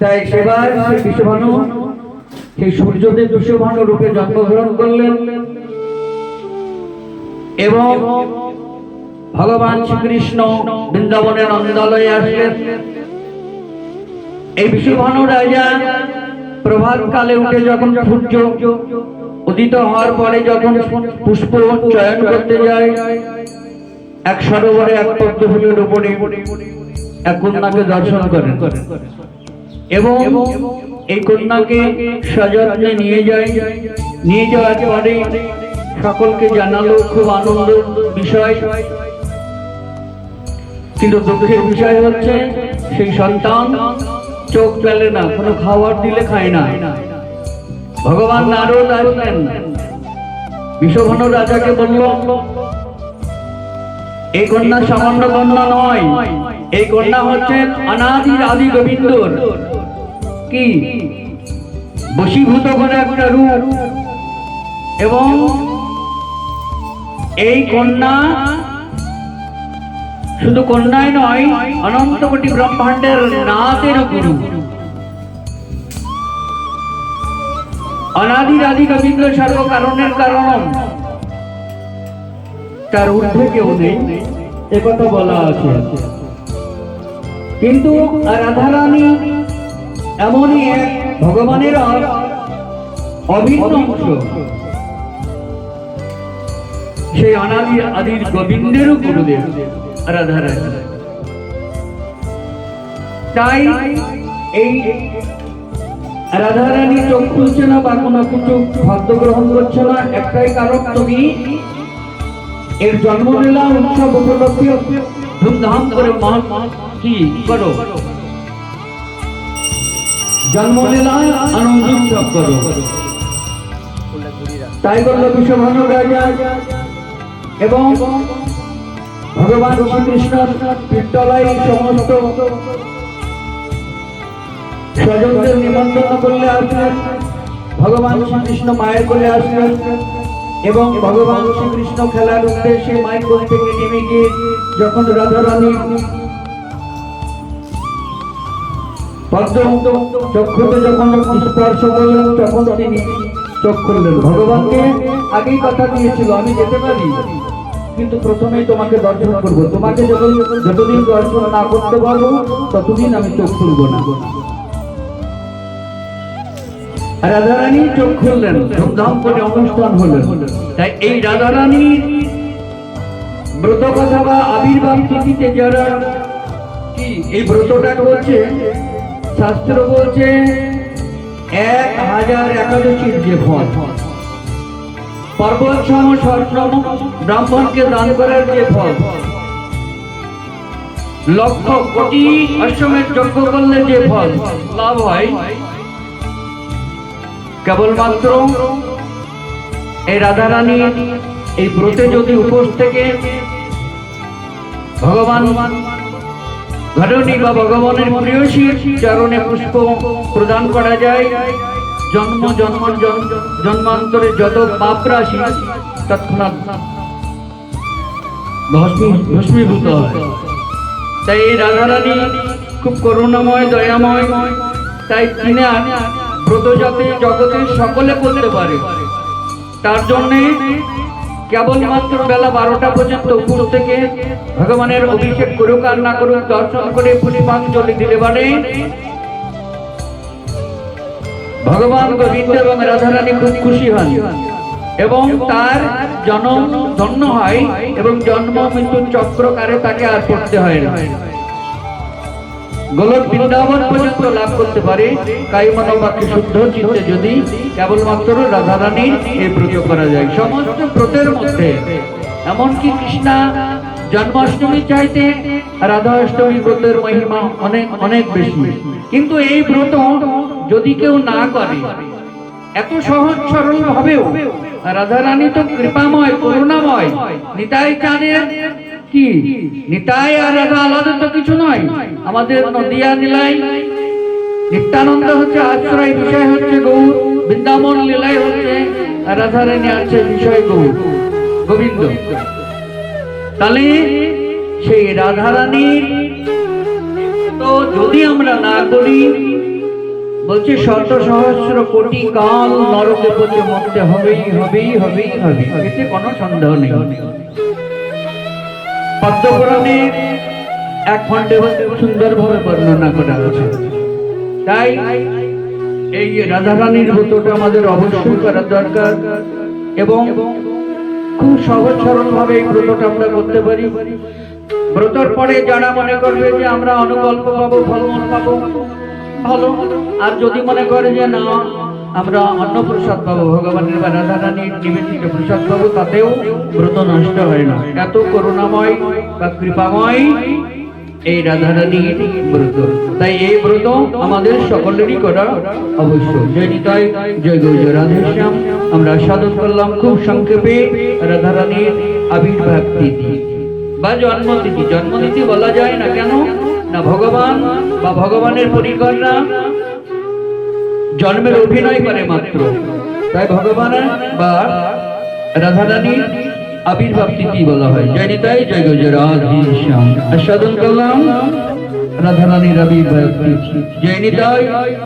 তাই সেবার বিশ্বভানু, সেই সূর্যদেব বিশ্বভানু রূপে জন্মগ্রহণ করলেন। এবং ভগবান শ্রীকৃষ্ণ বৃন্দাবনের নন্দালয়ে আসলেন। এই বিশ্বভানু রাজা প্রভাত কালে উঠে যখন সূর্য উদিত হওয়ার পরে যখন পুষ্প চয়ন করতে যায়, এক সরোবরে এক পদ্ম ফুলের উপরে এক কন্যাকে দর্শন করেন। এবং এই কন্যাকে সযত্নে নিয়ে যায় নিয়ে যাওয়ার পরে সকলকে জানালো খুব আনন্দ বিষয়। কিন্তু দুঃখের বিষয় হচ্ছে, সেই সন্তান চোখ পেলে না, কোনো খাবার দিলে খায় না। ভগবান নারদ আসলেন। বিশ্বভানু রাজাকে বলল এই কন্যা সামান্য কন্যা নয়। এই কন্যা হচ্ছেন অনাদির আদি গোবিন্দর। কি? বশীভূত করে একটা রূপ। এবং এই কন্যা শুধু কন্যাই নয়, অনন্ত কোটি ব্রহ্মাণ্ডের নাথের গুরু। অনাদির আদি গোবিন্দ সর্ব কারণের কারণ। তার ঊর্ধ্বে কেউ নেই। একথা বলা আছে। কিন্তু রাধারানী এমনই এক ভগবানের অভিন্ন অংশ। সেই অনাদি আদির গোবিন্দেরও গুরুদেব রাধারানী। তাই এই রাধারানী চোখ খুলছে না বা কোনো কিছু খাদ্য গ্রহণ করছে না, একটাই কারণ তুমি এর জন্মলীলা উৎসব উপলক্ষে। ধুমধাম করে মহা কি করো? জন্মলীলা আনন্দ উৎসব করো। তাই করল বিশ্বভানু রাজা এবং ভগবান শ্রীকৃষ্ণ পিত্তলাই সমস্ত স্বজনদের নিমন্ত্রণ করলে আসলেন। ভগবান শ্রীকৃষ্ণ মায়ের কোলে আসলেন। এবং ভগবান শ্রীকৃষ্ণ খেলার উদ্দেশ্যে মায়ের কোল থেকে নেমে গিয়ে যখন রাধারানী চক্ষুতে যখন স্পর্শ করলেন তখন তিনি চোখ খুললেন। ভগবানকে আগেই কথা দিয়েছিল, আমি যেতে পারি, কিন্তু প্রথমেই তোমাকে দর্শন করব। তোমাকে যখন যতদিন দর্শন না করতে পারব, ততদিন আমি চোখ খুলবো না। রাধারানী চোখ খুললেন, ধুমধাম করে অনুষ্ঠান হলো। তাই এই রাধারানী ব্রত কথা বা আবির্ভাব তিথিতে যারা কি এই ব্রতটা করছে, শাস্ত্র বলছে, এক হাজার একাদশীর যে ফল। পর্বত সম স্বর্ণম ব্রাহ্মণকে দান করার যে ফল। লক্ষ কোটি অশ্বমের যজ্ঞ করলে যে ফল? লাভ হয়। কেবলমাত্র এই রাধারানী, এই ব্রতে যদি উপোস থেকে ভগবান ঘটনী বা ভগবানের প্রিয়সীর চরণে পুষ্প প্রদান করা যায়, জন্ম জন্ম জন্মান্তরে যত পাপ রাশি, তৎক্ষণাৎ ভস্মীভূত তাই এই রাধারানী খুব করুণাময়, দয়াময়, তাই তিনি ব্রত যাতে জগতে সকলে করতে পারে। তার জন্যে কেবলমাত্র বেলা বারোটা পর্যন্ত উপর থেকে ভগবানের অভিষেক করুক আর না করুক, দর্শন করে পুষ্পাঞ্জলি দিলে পারে। ভগবান গোবিন্দ এবং রাধারানী খুব খুশি হন এবং তার জন্ম ধন্য হয় এবং জন্ম মৃত্যু চক্রকারে তাকে আর পড়তে হয় না। গোলক বৃন্দাবন পর্যন্ত লাভ করতে পারে। কাই মনোবাক্যে শুদ্ধ চিত্তে যদি কেবলমাত্র রাধারানীর এই ব্রত করা যায়। সমস্ত ব্রতের মধ্যে, এমনকি কৃষ্ণা জন্মাষ্টমী চাইতে রাধা অষ্টমী ব্রতের মহিমা অনেক অনেক বেশি। কিন্তু এই ব্রত যদি কেউ না করে, এত সহজ সরল ভাবেও রাধারানী তো কৃপাময়, করুণাময়, নিতাই চাঁদের কি? নিতাই আর রাধা আলাদা তো কিছু নয় আমাদের নদিয়া নীলাই নিত্যানন্দ হচ্ছে, আশ্রয় বিষয় হচ্ছে গৌর, বৃন্দাবন লীলাই হচ্ছে রাধারানী আছে বিষয় গৌর, গোবিন্দ। তাহলে সেই রাধারানীর তো যদি আমরা না করি, বলছে শত সহস্র কোটি কাল নরকে পথে মরতে হবেই হবেই হবেই হবে এতে কোনো সন্দেহ নেই। পদ্মপুরাণে এক খণ্ডে সুন্দরভাবে বর্ণনা করা আছে তাই এই রাধারানীর ব্রতটা আমাদের অবশ্যই করা দরকার এবং খুব সহজ সরল ভাবে এই ব্রতটা আমরা করতে পারি। ব্রতর পরে যারা মনে করবে যে আমরা অনুকল্প পাবো, ফলমূল পাবো, ভালো। আর যদি মনে করে যে না, আমরা অন্ন প্রসাদ পাবো, ভগবানের বা রাধারানীর নিবেদিত প্রসাদ পাবো, তাতেও ব্রত নষ্ট হয় না। এত করুণাময় বা কৃপাময় এই রাধারানীর ব্রত। তাই এই ব্রত আমাদের সকলেরই করা অবশ্যই জয় নিতাই, জয় গৌর রাধেশ্যাম। আমরা সাধন করলাম খুব সংক্ষেপে রাধারানীর আবির্ভাব তিথি বা জন্মতিথি। জন্মতিথি বলা যায় না কেন? না ভগবান বা ভগবানের পরিকররা জন্মের অভিনয় করে মাত্র। তাই ভগবানের বা রাধারানীর আবির্ভাব কি বলা হয়। জয় নিতাই জয় গজয় রাধেশ্যাম আস্বাদন করলাম। রাধারানীর আবির্ভাব তিথি জয় নিতাই